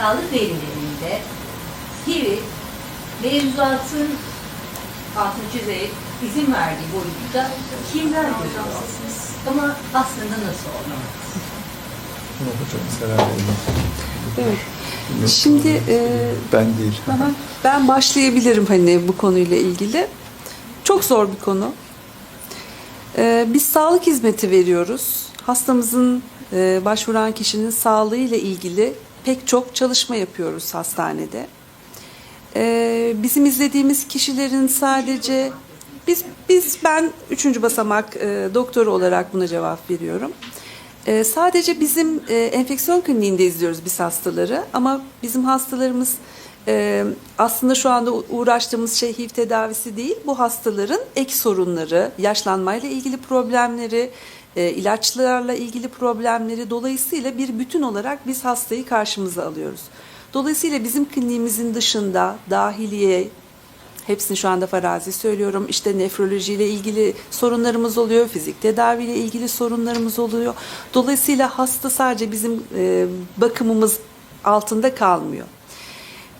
sağlık verilerinde HIV mevzuatın altını çizerek izin verdiği boyutta kimler görüyorsunuz? Ama aslında nasıl olmaz? Bunu hocam herhalde Evet. Şimdi e, ben değil. Aha, Ben başlayabilirim hani bu konuyla ilgili. Çok zor bir konu. Ee, biz sağlık hizmeti veriyoruz. Hastamızın, e, başvuran kişinin sağlığıyla ilgili pek çok çalışma yapıyoruz hastanede. Ee, bizim izlediğimiz kişilerin sadece biz biz ben üçüncü basamak e, doktoru olarak buna cevap veriyorum. Ee, sadece bizim e, enfeksiyon kliniğinde izliyoruz biz hastaları ama bizim hastalarımız e, aslında şu anda uğraştığımız şey HIV tedavisi değil. Bu hastaların ek sorunları, yaşlanmayla ilgili problemleri, e, ilaçlarla ilgili problemleri dolayısıyla bir bütün olarak biz hastayı karşımıza alıyoruz. Dolayısıyla bizim kliniğimizin dışında dahiliye, Hepsini şu anda farazi söylüyorum. İşte nefrolojiyle ilgili sorunlarımız oluyor, fizik tedaviyle ilgili sorunlarımız oluyor. Dolayısıyla hasta sadece bizim e, bakımımız altında kalmıyor.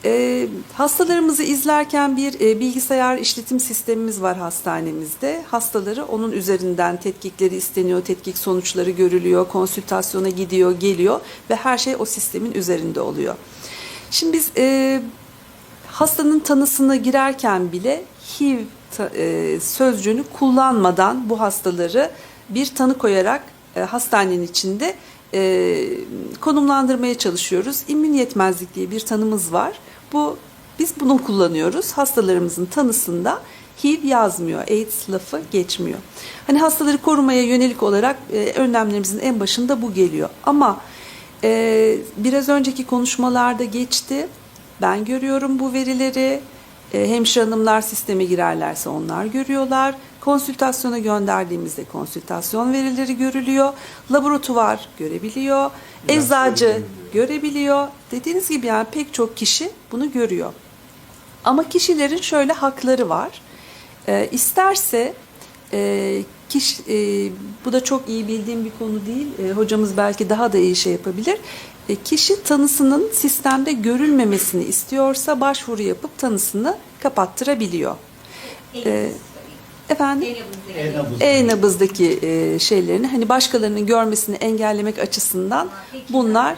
E, hastalarımızı izlerken bir e, bilgisayar işletim sistemimiz var hastanemizde. Hastaları onun üzerinden tetkikleri isteniyor, tetkik sonuçları görülüyor, konsültasyona gidiyor, geliyor ve her şey o sistemin üzerinde oluyor. Şimdi biz e, hastanın tanısına girerken bile HIV ta- e, sözcüğünü kullanmadan bu hastaları bir tanı koyarak e, hastanenin içinde e, konumlandırmaya çalışıyoruz. İmmün yetmezlik diye bir tanımız var. Bu biz bunu kullanıyoruz. Hastalarımızın tanısında HIV yazmıyor, AIDS lafı geçmiyor. Hani hastaları korumaya yönelik olarak e, önlemlerimizin en başında bu geliyor. Ama e, biraz önceki konuşmalarda geçti. Ben görüyorum bu verileri. E, hemşire hanımlar sisteme girerlerse onlar görüyorlar. Konsültasyona gönderdiğimizde konsültasyon verileri görülüyor. Laboratuvar görebiliyor. Eczacı görebiliyor. Dediğiniz gibi yani pek çok kişi bunu görüyor. Ama kişilerin şöyle hakları var. E, isterse e, kişi, e, bu da çok iyi bildiğim bir konu değil. E, hocamız belki daha da iyi şey yapabilir. E, kişi tanısının sistemde görülmemesini istiyorsa başvuru yapıp tanısını kapattırabiliyor. E, Efendim? E-nabızdaki e, şeylerini hani başkalarının görmesini engellemek açısından bunlar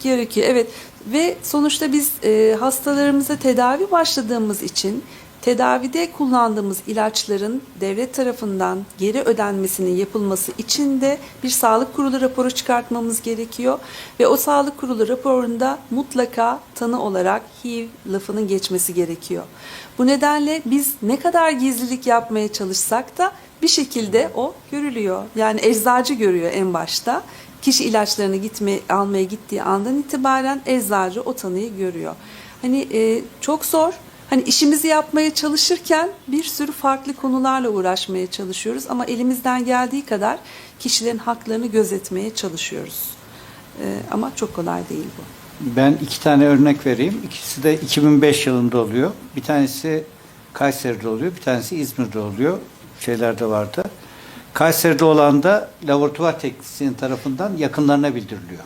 gerekiyor. Evet ve sonuçta biz e, hastalarımıza tedavi başladığımız için tedavide kullandığımız ilaçların devlet tarafından geri ödenmesinin yapılması için de bir sağlık kurulu raporu çıkartmamız gerekiyor ve o sağlık kurulu raporunda mutlaka tanı olarak HIV lafının geçmesi gerekiyor. Bu nedenle biz ne kadar gizlilik yapmaya çalışsak da bir şekilde o görülüyor. Yani eczacı görüyor en başta. Kişi ilaçlarını gitme, almaya gittiği andan itibaren eczacı o tanıyı görüyor. Hani e, çok zor. Hani işimizi yapmaya çalışırken bir sürü farklı konularla uğraşmaya çalışıyoruz ama elimizden geldiği kadar kişilerin haklarını gözetmeye çalışıyoruz. E, ama çok kolay değil bu. Ben iki tane örnek vereyim. İkisi de 2005 yılında oluyor. Bir tanesi Kayseri'de oluyor, bir tanesi İzmir'de oluyor. Şeylerde vardı. Kayseri'de olan da laboratuvar teknisyeni tarafından yakınlarına bildiriliyor.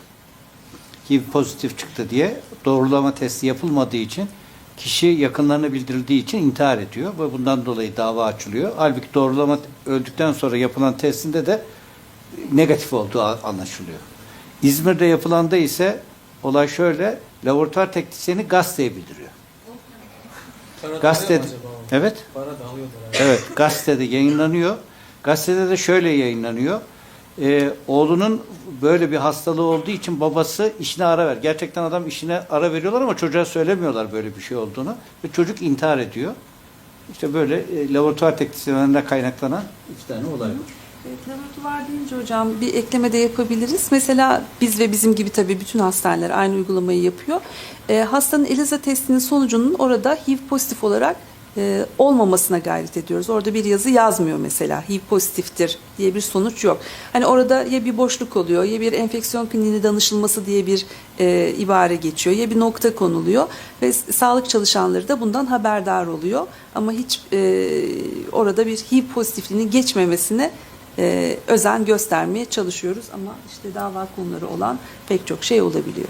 HIV pozitif çıktı diye doğrulama testi yapılmadığı için kişi yakınlarına bildirildiği için intihar ediyor ve bundan dolayı dava açılıyor. Halbuki doğrulama öldükten sonra yapılan testinde de negatif olduğu anlaşılıyor. İzmir'de yapılanda ise olay şöyle, laboratuvar teknisyeni gazeteye bildiriyor. Gazete, evet, Para da evet, gazetede yayınlanıyor. Gazetede de şöyle yayınlanıyor. Ee, oğlunun böyle bir hastalığı olduğu için babası işine ara ver. Gerçekten adam işine ara veriyorlar ama çocuğa söylemiyorlar böyle bir şey olduğunu. Ve çocuk intihar ediyor. İşte böyle e, laboratuvar teknisyenlerine kaynaklanan iki tane olay var. Evet, laboratuvar deyince hocam bir ekleme de yapabiliriz. Mesela biz ve bizim gibi tabii bütün hastaneler aynı uygulamayı yapıyor. E, hastanın ELISA testinin sonucunun orada HIV pozitif olarak e, olmamasına gayret ediyoruz. Orada bir yazı yazmıyor mesela HIV pozitiftir diye bir sonuç yok. Hani orada ya bir boşluk oluyor ya bir enfeksiyon kliniğine danışılması diye bir e, ibare geçiyor ya bir nokta konuluyor ve sağlık çalışanları da bundan haberdar oluyor. Ama hiç e, orada bir HIV pozitifliğinin geçmemesine e, özen göstermeye çalışıyoruz ama işte dava konuları olan pek çok şey olabiliyor.